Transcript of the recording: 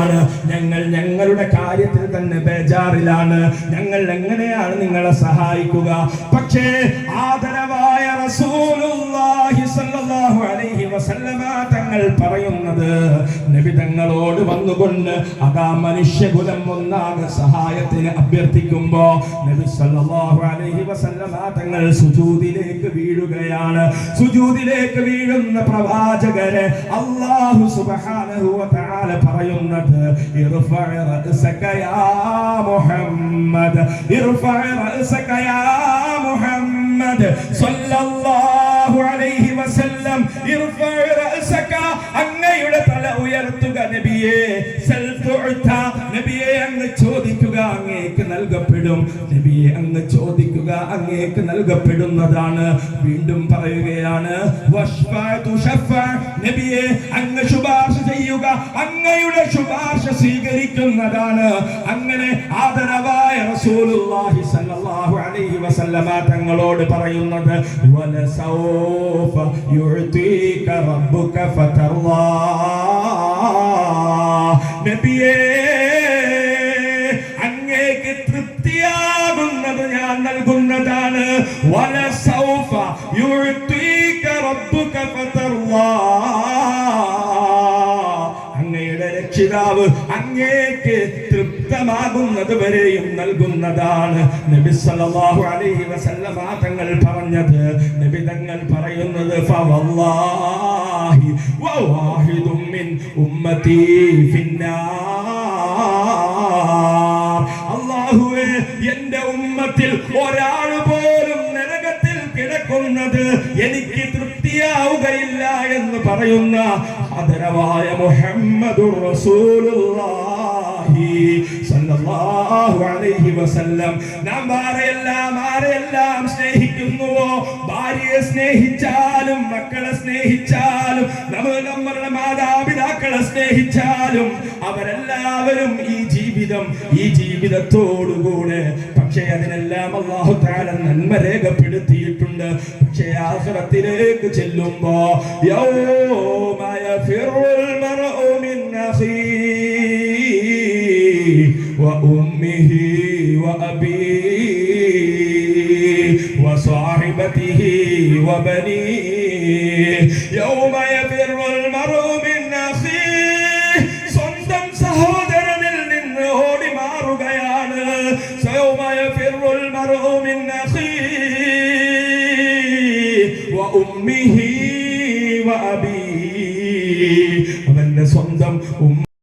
ആണ്. ഞങ്ങൾ ഞങ്ങളുടെ കാര്യത്തിൽ തന്നെ ബേജാറിലാണ്. ഞങ്ങൾ എങ്ങനെയാണ് നിങ്ങളെ സഹായിക്കുക? പക്ഷേ ആദരവായ റസൂലുള്ളാഹി സ്വല്ലല്ലാഹു അലൈഹി വസല്ലമ തങ്ങൾ പറയുന്നത് നബി തങ്ങളോട് വന്നുകൊണ്ട് അതാ മനുഷ്യകുലം ഒന്നാകെ സഹായത്തിന് അഭ്യർത്ഥിക്കുമ്പോ നബി സല്ലല്ലാഹു അലൈഹി വസല്ലമ തങ്ങൾ സുജൂദിലേക്ക് വീഴുകയാണ്. സുജൂദിലേക്ക് വീഴുന്ന പ്രവാചകരെ അല്ലാഹു സുബ്ഹാനഹു വ തആല പറയുന്നത് ഇർഫഅ റഅസക യാ മുഹമ്മദ് ഇർഫഅ റഅസക യാ മുഹമ്മദ് സല്ലല്ലാഹു അലൈഹി വസല്ലം റഅസക അങ്ങയുടെ തല ഉയർത്തുക നബിയേ സൽ നബിയേ അങ്ങ് ചോദിക്കുക അങ്ങേക്ക് നൽകപ്പെടും. നബിയെ അങ്ങ് ചോദിക്കുക അങ്ങേക്ക് നൽകപ്പെടുന്നതാണ്. വീണ്ടും പറയുകയാണ് നബിയെ അങ്ങ് ശുപാർശ ചെയ്യുക. അങ്ങയുടെ ശുപാർശ സ്വീകരിക്കുന്നതാണ് അങ്ങനെ ആദരവായ റസൂലുള്ളാഹി സല്ലല്ലാഹു അലൈഹി വസല്ലമ തങ്ങളോട് പറയുന്നത് വലസൗഫ യുഅതീക റബ്ബുക ഫതർളാ നബിയേ അങ്ങേക്ക് തൃപ്തിയാകുന്നത് ഞാൻ നൽകുന്നതാണ്. വലസൗഫ യുഅതീക റബ്ബുക ഫതർളാ രക്ഷിതാവ് അങ്ങേക്ക് തൃപ്തമാകുന്നത് വരെയും നൽകുന്നതാണ്. നബി സല്ലല്ലാഹു അലൈഹി വസല്ലമ തങ്ങൾ പറഞ്ഞത്. നബി തങ്ങൾ പറയുന്നത് ഫവല്ലാഹി വവാഹിദും മിൻ ഉമ്മത്തി ഫിന്നാർ. അല്ലാഹുവേ എന്റെ ഉമ്മത്തിൽ ഒരാൾ പോലും നരകത്തിൽ കിടക്കുന്നത് എനിക്ക് തൃപ്തിയാവുകയില്ല എന്ന് പറയുന്ന ആദരവായ മുഹമ്മദുർ റസൂലുള്ളാഹി സല്ലല്ലാഹു അലൈഹി വസല്ലം. നാം ആരെല്ലാം ആരെല്ലാം സ്നേഹിക്കുന്നുവോ ഭാര്യയെ സ്നേഹിച്ചാലും മക്കളെ സ്നേഹിച്ചാലും നമ്മൾ നമ്മളുടെ മാതാപിതാക്കളെ സ്നേഹിച്ചാലും അവരെല്ലാവരും ഈ ജീവിതം ഈ ജീവിതത്തോടുകൂടെ പക്ഷേ അതിനെല്ലാം അള്ളാഹു താല നന്മ രേഖപ്പെടുത്തിയിട്ടുണ്ട്. പക്ഷേ ആഖിറത്തിലേക്ക് ചെല്ലുമ്പോ യൗമ وأمه وأبيه وصاحبته وبنيه. يوم يفر المرء من أخيه صندم سهودر من ഓടി മാറുകയാണ്. يوم يفر المرء من أخيه وأمه وأبيه ومن صندم أمه